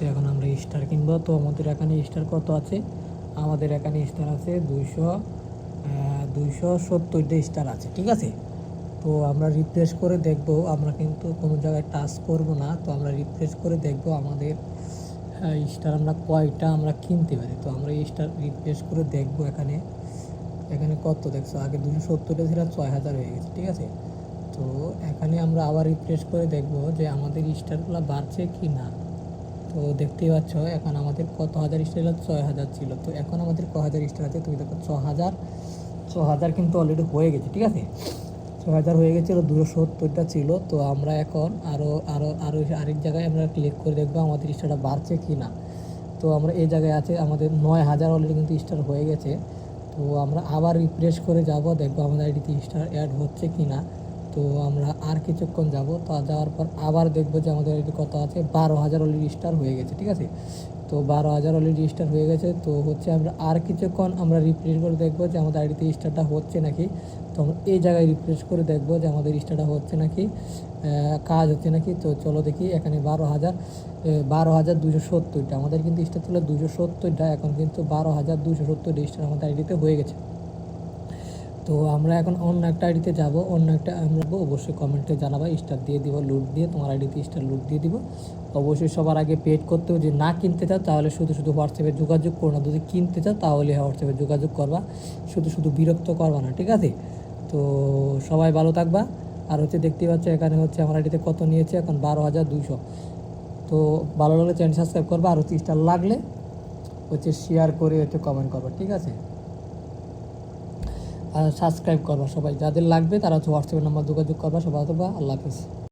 হচ্ছে এখন আমরা স্টার কিনবো। তো আমাদের এখানে স্টার কত আছে? আমাদের এখানে স্টার আছে দুইশো দুইশো সত্তরটা স্টার আছে, ঠিক আছে? তো আমরা রিফ্রেশ করে দেখব, আমরা কিন্তু কোনো জায়গায় টাচ করব না। তো আমরা রিফ্রেশ করে দেখব আমাদের স্টার আমরা কয়টা আমরা কিনতে পারি। তো আমরা স্টার রিফ্রেশ করে দেখব এখানে। এখানে কত দেখছ? আগে দুশো সত্তরটা ছিল, ছয় হাজার হয়ে গেছে, ঠিক আছে? তো এখানে আমরা আবার রিফ্রেশ করে দেখব যে আমাদের স্টারগুলো বাড়ছে কি না তো দেখতেই পাচ্ছ, এখন আমাদের কত হাজার স্টার ছয় হাজার ছিল। তো এখন আমাদের ক হাজার স্টার আছে? তুমি দেখো ছ হাজার। ছ হাজার কিন্তু অলরেডি হয়ে গেছে, ঠিক আছে? ছ হাজার হয়ে গেছিল দুশো সত্তরটা ছিল। তো আমরা এখন আরও আরও আরও আরেক জায়গায় আমরা ক্লিক করে দেখব আমাদের স্টারটা বাড়ছে কি না তো আমরা এই জায়গায় আছে, আমাদের নয় হাজার অলরেডি কিন্তু স্টার হয়ে গেছে। তো আমরা আবার রিফ্রেশ করে যাব, দেখব আমাদের আইডিতে স্টার অ্যাড হচ্ছে কি না তো আমরা আর কিছুক্ষণ যাব। তো যাওয়ার পর আবার দেখব যে আমাদের আইডি কত আছে? বারো হাজার অলরেডি স্টার হয়ে গেছে, ঠিক আছে? তো বারো হাজার অলরেডি স্টার হয়ে গেছে, তো হচ্ছে আমরা আর কিছুক্ষণ আমরা রিফ্রেশ করে দেখব যে আমাদের আইডিতে স্টারটা হচ্ছে নাকি। তো আমরা এই জায়গায় রিফ্রেশ করে দেখব যে আমাদের স্টারটা হচ্ছে নাকি কাজ হচ্ছে নাকি। তো চলো দেখি, এখানে বারো হাজার বারো হাজার দুশো সত্তরটা। আমাদের কিন্তু স্টার ছিল দুশো সত্তরটা, এখন কিন্তু বারো হাজার দুশো সত্তরটা স্টার আমাদের আইডিতে হয়ে গেছে। তো আমরা এখন অন্য একটা আইডিতে যাব, অন্য একটা আমরা অবশ্যই কমেন্টে জানাবা স্টার দিয়ে দিব লুট দিয়ে, তোমার আইডিতে স্টার লুট দিয়ে দিব। অবশ্যই সবার আগে পেড করতে যদি না কিনতে চাও তাহলে শুধু শুধু হোয়াটসঅ্যাপে যোগাযোগ করো না, যদি কিনতে চাও তাহলে হোয়াটসঅ্যাপে যোগাযোগ করবা, শুধু শুধু বিরক্ত করবা না, ঠিক আছে? তো সবাই ভালো থাকবা, আর হচ্ছে দেখতেই পাচ্ছ এখানে হচ্ছে আমার আইডিতে কত নিয়েছে, এখন বারো হাজার দুইশো। তো ভালো লাগলে চ্যানেল সাবস্ক্রাইব করবা, আর হচ্ছে স্টার লাগলে হচ্ছে শেয়ার করে হচ্ছে কমেন্ট করবা, ঠিক আছে? সাবস্ক্রাইব করবা সবাই। যাদের লাগবে তারা হচ্ছে হোয়াটসঅ্যাপের নাম্বার যোগাযোগ করবা, সবাই অথবা আল্লাহ হাফিজ।